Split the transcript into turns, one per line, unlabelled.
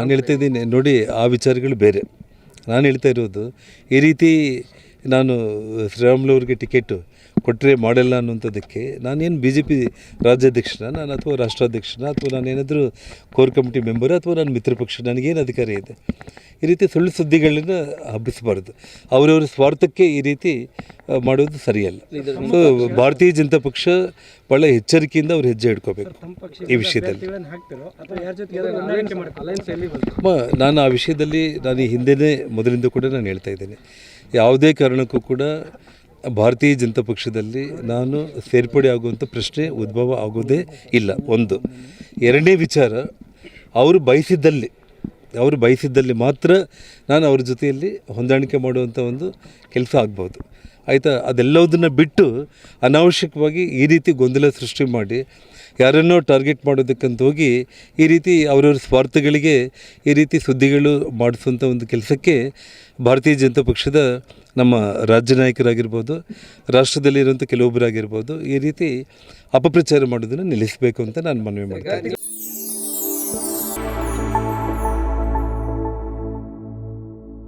ನಾನು ಹೇಳ್ತಾ ಇದ್ದೀನಿ, ನೋಡಿ, ಆ ವಿಚಾರಗಳು ಬೇರೆ. ನಾನು ಹೇಳ್ತಾ ಇರೋದು, ಈ ರೀತಿ ನಾನು ಶ್ರೀರಾಮುಲು ಅವ್ರಿಗೆ ಟಿಕೆಟು ಕೊಟ್ಟರೆ ಮಾಡಲ್ಲ ಅನ್ನುವಂಥದ್ದಕ್ಕೆ ನಾನೇನು ಬಿ ಜೆ ಪಿ ರಾಜ್ಯಾಧ್ಯಕ್ಷನ, ನಾನು ಅಥವಾ ರಾಷ್ಟ್ರಾಧ್ಯಕ್ಷನ, ಅಥವಾ ನಾನೇನಾದರೂ ಕೋರ್ ಕಮಿಟಿ ಮೆಂಬರ್, ಅಥವಾ ನಾನು ಮಿತ್ರಪಕ್ಷ ನನಗೇನು ಅಧಿಕಾರ ಇದೆ? ಈ ರೀತಿ ಸುಳ್ಳು ಸುದ್ದಿಗಳನ್ನು ಹಬ್ಬಿಸಬಾರ್ದು. ಅವರವರ ಸ್ವಾರ್ಥಕ್ಕೆ ಈ ರೀತಿ ಮಾಡೋದು ಸರಿಯಲ್ಲ. ಸೊ ಭಾರತೀಯ ಜನತಾ ಪಕ್ಷ ಭಾಳ ಎಚ್ಚರಿಕೆಯಿಂದ ಅವ್ರು ಹೆಜ್ಜೆ ಇಟ್ಕೋಬೇಕು ಈ ವಿಷಯದಲ್ಲಿ. ನಾನು ಆ ವಿಷಯದಲ್ಲಿ ನಾನು ಈ ಹಿಂದೆನೇ ಮೊದಲಿಂದ ಕೂಡ ನಾನು ಹೇಳ್ತಾ ಇದ್ದೇನೆ. ಯಾವುದೇ ಕಾರಣಕ್ಕೂ ಕೂಡ ಭಾರತೀಯ ಜನತಾ ಪಕ್ಷದಲ್ಲಿ ನಾನು ಸೇರ್ಪಡೆ ಆಗುವಂಥ ಪ್ರಶ್ನೆ ಉದ್ಭವ ಆಗೋದೇ ಇಲ್ಲ. ಒಂದು. ಎರಡನೇ ವಿಚಾರ ಅವರು ಬಯಸಿದ್ದಲ್ಲಿ ಅವರು ಬಯಸಿದ್ದಲ್ಲಿ ಮಾತ್ರ ನಾನು ಅವ್ರ ಜೊತೆಯಲ್ಲಿ ಹೊಂದಾಣಿಕೆ ಮಾಡುವಂಥ ಒಂದು ಕೆಲಸ ಆಗ್ಬೋದು. ಆಯಿತಾ? ಅದೆಲ್ಲದನ್ನು ಬಿಟ್ಟು ಅನಾವಶ್ಯಕವಾಗಿ ಈ ರೀತಿ ಗೊಂದಲ ಸೃಷ್ಟಿ ಮಾಡಿ, ಯಾರನ್ನೋ ಟಾರ್ಗೆಟ್ ಮಾಡೋದಕ್ಕಂತ ಹೋಗಿ ಈ ರೀತಿ ಅವರವ್ರ ಸ್ವಾರ್ಥಗಳಿಗೆ ಈ ರೀತಿ ಸುದ್ದಿಗಳು ಮಾಡಿಸುವಂಥ ಒಂದು ಕೆಲಸಕ್ಕೆ ಭಾರತೀಯ ಜನತಾ ಪಕ್ಷದ ನಮ್ಮ ರಾಜ್ಯ ನಾಯಕರಾಗಿರ್ಬೋದು, ರಾಷ್ಟ್ರದಲ್ಲಿರುವಂಥ ಕೆಲವೊಬ್ಬರಾಗಿರ್ಬೋದು ಈ ರೀತಿ ಅಪಪ್ರಚಾರ ಮಾಡೋದನ್ನು ನಿಲ್ಲಿಸಬೇಕು ಅಂತ ನಾನು ಮನವಿ ಮಾಡ್ತಾ ಇದ್ದೀನಿ.